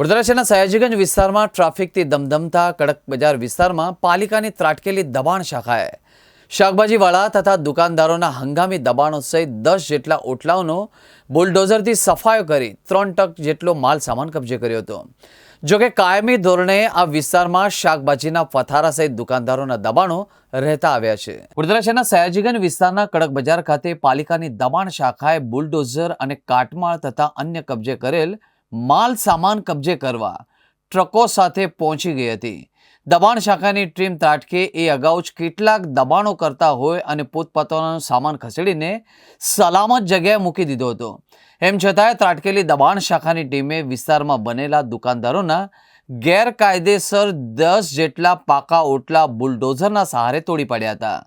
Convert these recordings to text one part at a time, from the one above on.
વડોદરા શહેરના સયાજીગંજ વિસ્તારમાં ટ્રાફિકથી દમદમતા કડક બજાર વિસ્તારમાં પાલિકાની ત્રાટકેલી દબાણ શાખાએ શાકભાજીવાળા તથા દુકાનદારોના હંગામી દબાણો સહિત દસ જેટલા ઓટલાઓનો બુલડોઝરથી સફાયો કરી ત્રણ ટક જેટલો માલ સામાન કબજે કર્યો હતો. જોકે કાયમી ધોરણે આ વિસ્તારમાં શાકભાજીના પથારા સહિત દુકાનદારોના દબાણો રહેતા આવ્યા છે. વડોદરા શહેરના સયાજીગંજ વિસ્તારના કડક બજાર ખાતે પાલિકાની દબાણ શાખાએ બુલડોઝર અને કાટમાળ તથા અન્ય કબજે કરેલ માલ સામાન કબજે કરવા ટ્રકો સાથે પહોંચી ગઈ હતી. દબાણ શાખાની ટીમ ત્રાટકે એ અગાઉ જ કેટલાક દબાણો કરતા હોય અને પોતપોતાનો સામાન ખસેડીને સલામત જગ્યાએ મૂકી દીધો હતો. એમ છતાંય ત્રાટકેલી દબાણ શાખાની ટીમે વિસ્તારમાં બનેલા દુકાનદારોના ગેરકાયદેસર દસ જેટલા પાકા ઓટલા બુલડોઝરના સહારે તોડી પાડ્યા હતા.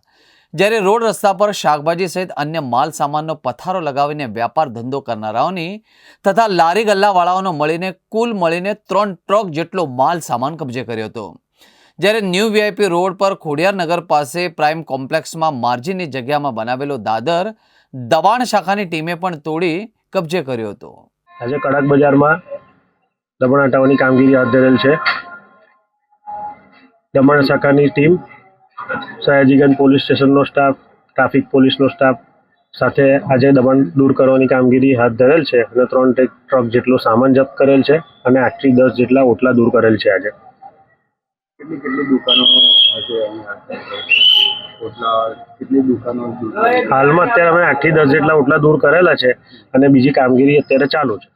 જ્યારે રોડ રસ્તા પર શાકભાજી સહિત અન્ય માલ સામાનનો પથારો લગાવીને વ્યાપાર ધંધો કરનારાઓની તથા લારી ગલ્લાવાળાઓનો મળીને, કુલ મળીને ત્રણ ટ્રક જેટલો માલ સામાન કબજે કર્યો હતો. જ્યારે ન્યૂ વીઆઈપી રોડ પર ખોડિયારનગર પાસે પ્રાઇમ કોમ્પ્લેક્સમાં માર્જિનની જગ્યામાં બનાવેલો દાદર, દબાણ શાખાની ટીમે પણ તોડી કબજે કર્યો હતો. આજે કડક બજારમાં દબાણ હટાવવાની કામગીરી હાથ ધરેલ છે. દમણ શાખાની ટીમ સયાજીગંજ પોલીસ સ્ટેશનનો સ્ટાફ ટ્રાફિક પોલીસનો સ્ટાફ સાથે આજે દબાણ દૂર કરવાની કામગીરી હાથ ધરેલ છે અને ત્રણ ટ્રક જેટલો સામાન જપ્ત કરેલ છે અને આઠથી દસ જેટલા ઓટલા દૂર કરેલ છે આજે. કેટલી કેટલી દુકાનો હાલમાં અત્યારે અમે આઠથી દસ જેટલા ઓટલા દૂર કરેલા છે અને બીજી કામગીરી અત્યારે ચાલુ છે.